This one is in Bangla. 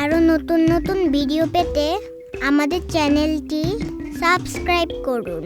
আরও নতুন নতুন ভিডিও পেতে আমাদের চ্যানেলটি সাবস্ক্রাইব করুন।